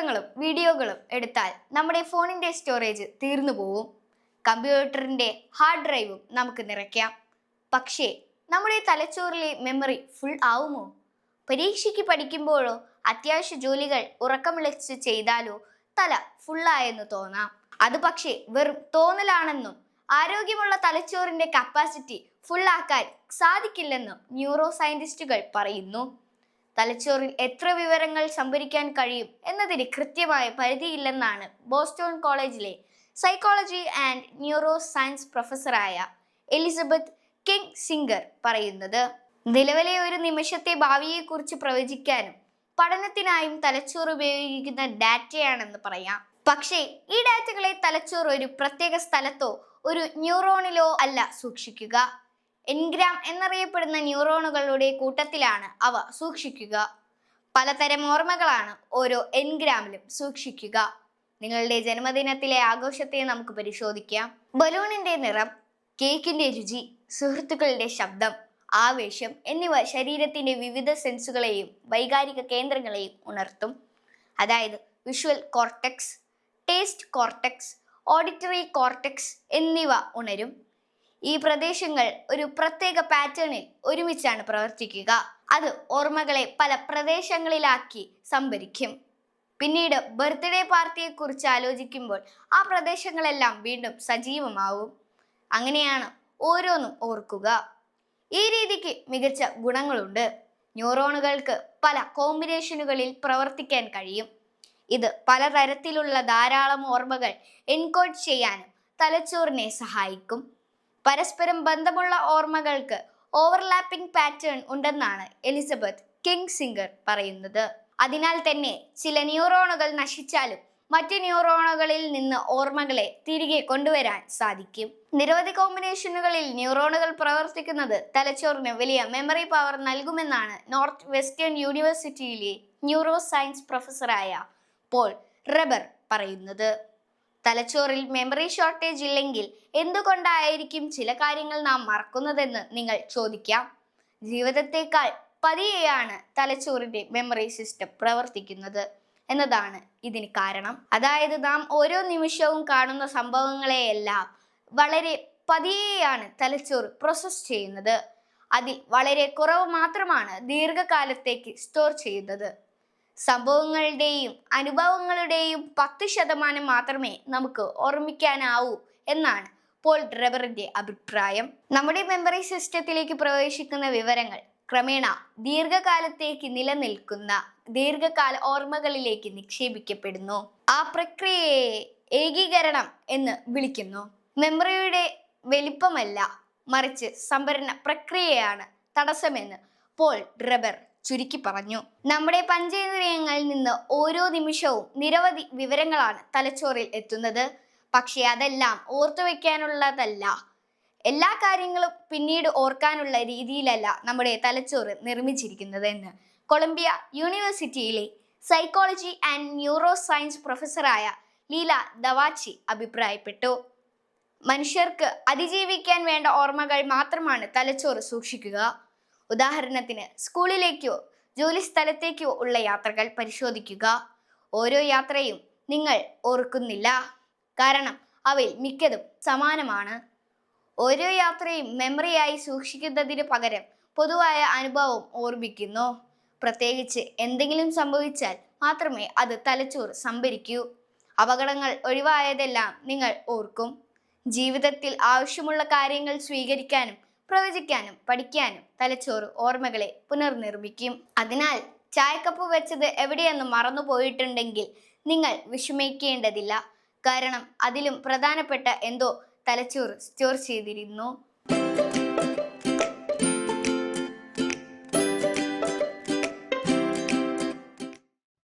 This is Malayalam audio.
ചിത്രങ്ങളും വീഡിയോകളും എടുത്താൽ നമ്മുടെ ഫോണിന്റെ സ്റ്റോറേജ് തീർന്നു പോവും. കമ്പ്യൂട്ടറിന്റെ ഹാർഡ് ഡ്രൈവും നമുക്ക് നിറയ്ക്കാം. പക്ഷേ നമ്മുടെ തലച്ചോറിലെ മെമ്മറി ഫുൾ ആവുമോ? പരീക്ഷയ്ക്ക് പഠിക്കുമ്പോഴോ അത്യാവശ്യ ജോലികൾ ഉറക്കമിളച്ച് ചെയ്താലോ തല ഫുള്ളായെന്ന് തോന്നാം. അത് പക്ഷേ വെറും തോന്നലാണെന്നും ആരോഗ്യമുള്ള തലച്ചോറിന്റെ കപ്പാസിറ്റി ഫുള്ളാക്കാൻ സാധിക്കില്ലെന്നും ന്യൂറോ സയന്റിസ്റ്റുകൾ പറയുന്നു. തലച്ചോറിൽ എത്ര വിവരങ്ങൾ സംഭരിക്കാൻ കഴിയും എന്നതിന് കൃത്യമായ പരിധിയില്ലെന്നാണ് ബോസ്റ്റോൺ കോളേജിലെ സൈക്കോളജി ആൻഡ് ന്യൂറോ സയൻസ് പ്രൊഫസറായ എലിസബത്ത് കിങ് സിംഗർ പറയുന്നത്. നിലവിലെ ഒരു നിമിഷത്തെ ഭാവിയെക്കുറിച്ച് പ്രവചിക്കാനും പഠനത്തിനായും തലച്ചോർ ഉപയോഗിക്കുന്ന ഡാറ്റയാണെന്ന് പറയാം. പക്ഷേ ഈ ഡാറ്റകളെ തലച്ചോർ ഒരു പ്രത്യേക സ്ഥലത്തോ ഒരു ന്യൂറോണിലോ അല്ല സൂക്ഷിക്കുക. എൻഗ്രാം എന്നറിയപ്പെടുന്ന ന്യൂറോണുകളുടെ കൂട്ടത്തിലാണ് അവ സൂക്ഷിക്കുക. പലതരം ഓർമ്മകളാണ് ഓരോ എൻഗ്രാമിലും സൂക്ഷിക്കുക. നിങ്ങളുടെ ജന്മദിനത്തിലെ ആഘോഷത്തെ നമുക്ക് പരിശോധിക്കാം. ബലൂണിന്റെ നിറം കേക്കിന്റെ രുചി സുഹൃത്തുക്കളുടെ ശബ്ദം ആവേശം എന്നിവ ശരീരത്തിന്റെ വിവിധ സെൻസുകളെയും വൈകാരിക കേന്ദ്രങ്ങളെയും ഉണർത്തും. അതായത് visual cortex taste cortex auditory cortex എന്നിവ ഉണരും. ഈ പ്രദേശങ്ങൾ ഒരു പ്രത്യേക പാറ്റേണിൽ ഒരുമിച്ചാണ് പ്രവർത്തിക്കുക. അത് ഓർമ്മകളെ പല പ്രദേശങ്ങളിലാക്കി സംഭരിക്കും. പിന്നീട് ബർത്ത്ഡേ പാർട്ടിയെക്കുറിച്ച് ആലോചിക്കുമ്പോൾ ആ പ്രദേശങ്ങളെല്ലാം വീണ്ടും സജീവമാവും. അങ്ങനെയാണ് ഓരോന്നും ഓർക്കുക. ഈ രീതിക്ക് മികച്ച ഗുണങ്ങളുണ്ട്. ന്യൂറോണുകൾക്ക് പല കോമ്പിനേഷനുകളിൽ പ്രവർത്തിക്കാൻ കഴിയും. ഇത് പലതരത്തിലുള്ള ധാരാളം ഓർമ്മകൾ എൻകോഡ് ചെയ്യാനും തലച്ചോറിനെ സഹായിക്കും. പരസ്പരം ബന്ധമുള്ള ഓർമ്മകൾക്ക് ഓവർലാപ്പിംഗ് പാറ്റേൺ ഉണ്ടെന്നാണ് എലിസബത്ത് കിങ് സിംഗർ പറയുന്നത്. അതിനാൽ തന്നെ ചില ന്യൂറോണുകൾ നശിച്ചാലും മറ്റ് ന്യൂറോണുകളിൽ നിന്ന് ഓർമ്മകളെ തിരികെ കൊണ്ടുവരാൻ സാധിക്കും. നിരവധി കോമ്പിനേഷനുകളിൽ ന്യൂറോണുകൾ പ്രവർത്തിക്കുന്നത് തലച്ചോറിന് വലിയ മെമ്മറി പവർ നൽകുമെന്നാണ് നോർത്ത് വെസ്റ്റേൺ യൂണിവേഴ്സിറ്റിയിലെ ന്യൂറോ സയൻസ് പ്രൊഫസറായ പോൾ റബർ പറയുന്നത്. തലച്ചോറിൽ മെമ്മറി ഷോർട്ടേജ് ഇല്ലെങ്കിൽ എന്തുകൊണ്ടായിരിക്കും ചില കാര്യങ്ങൾ നാം മറക്കുന്നതെന്ന് നിങ്ങൾ ചോദിക്കാം. ജീവിതത്തെക്കാൾ പതിയെയാണ് തലച്ചോറിന്റെ മെമ്മറി സിസ്റ്റം പ്രവർത്തിക്കുന്നത് എന്നതാണ് ഇതിന് കാരണം. അതായത് നാം ഓരോ നിമിഷവും കാണുന്ന സംഭവങ്ങളെയെല്ലാം വളരെ പതിയെയാണ് തലച്ചോറ് പ്രോസസ് ചെയ്യുന്നത്. അതിൽ വളരെ കുറവ് മാത്രമാണ് ദീർഘകാലത്തേക്ക് സ്റ്റോർ ചെയ്യുന്നത്. സംഭവങ്ങളുടെയും അനുഭവങ്ങളുടെയും പത്ത് ശതമാനം മാത്രമേ നമുക്ക് ഓർമ്മിക്കാനാവൂ എന്നാണ് പോൾ ഡ്രൈവറിന്റെ അഭിപ്രായം. നമ്മുടെ മെമ്മറി സിസ്റ്റത്തിലേക്ക് പ്രവേശിക്കുന്ന വിവരങ്ങൾ ക്രമേണ ദീർഘകാലത്തേക്ക് നിലനിൽക്കുന്ന ദീർഘകാല ഓർമ്മകളിലേക്ക് നിക്ഷേപിക്കപ്പെടുന്നു. ആ പ്രക്രിയയെ ഏകീകരണം എന്ന് വിളിക്കുന്നു. മെമ്മറിയുടെ വലിപ്പമല്ല മറിച്ച് സംഭരണ പ്രക്രിയയാണ് തടസ്സമെന്ന് പോൾ ഡ്രബർ ചുരുക്കി പറഞ്ഞു. നമ്മുടെ പഞ്ചേന്ദ്രിയങ്ങളിൽ നിന്ന് ഓരോ നിമിഷവും നിരവധി വിവരങ്ങളാണ് തലച്ചോറിൽ എത്തുന്നത്. പക്ഷേ അതെല്ലാം ഓർത്തു വെക്കാനുള്ളതല്ല. എല്ലാ കാര്യങ്ങളും പിന്നീട് ഓർക്കാനുള്ള രീതിയിലല്ല നമ്മുടെ തലച്ചോറ് നിർമ്മിച്ചിരിക്കുന്നത് എന്ന് കൊളംബിയ യൂണിവേഴ്സിറ്റിയിലെ സൈക്കോളജി ആൻഡ് ന്യൂറോ സയൻസ് പ്രൊഫസറായ ലീല ദവാച്ചി അഭിപ്രായപ്പെട്ടു. മനുഷ്യർക്ക് അതിജീവിക്കാൻ വേണ്ട ഓർമ്മകൾ മാത്രമാണ് തലച്ചോറ് സൂക്ഷിക്കുക. ഉദാഹരണത്തിന് സ്കൂളിലേക്കോ ജോലി സ്ഥലത്തേക്കോ ഉള്ള യാത്രകൾ പരിശോധിക്കുക. ഓരോ യാത്രയും നിങ്ങൾ ഓർക്കുന്നില്ല. കാരണം അവയിൽ മിക്കതും സമാനമാണ്. ഓരോ യാത്രയും മെമ്മറിയായി സൂക്ഷിക്കുന്നതിന് പകരം പൊതുവായ അനുഭവം ഓർമ്മിക്കുന്നു. പ്രത്യേകിച്ച് എന്തെങ്കിലും സംഭവിച്ചാൽ മാത്രമേ അത് തലച്ചോർ സംഭരിക്കൂ. അപകടങ്ങൾ ഒഴിവായതെല്ലാം നിങ്ങൾ ഓർക്കും. ജീവിതത്തിൽ ആവശ്യമുള്ള കാര്യങ്ങൾ സ്വീകരിക്കാനും പ്രവചിക്കാനും പഠിക്കാനും തലച്ചോറ് ഓർമ്മകളെ പുനർനിർമ്മിക്കും. അതിനാൽ ചായക്കപ്പ് വെച്ചത് എവിടെയെന്ന് മറന്നു പോയിട്ടുണ്ടെങ്കിൽ നിങ്ങൾ വിഷമിക്കേണ്ടതില്ല. കാരണം അതിലും പ്രധാനപ്പെട്ട എന്തോ തലച്ചോറ് സ്റ്റോർ ചെയ്തിരുന്നു.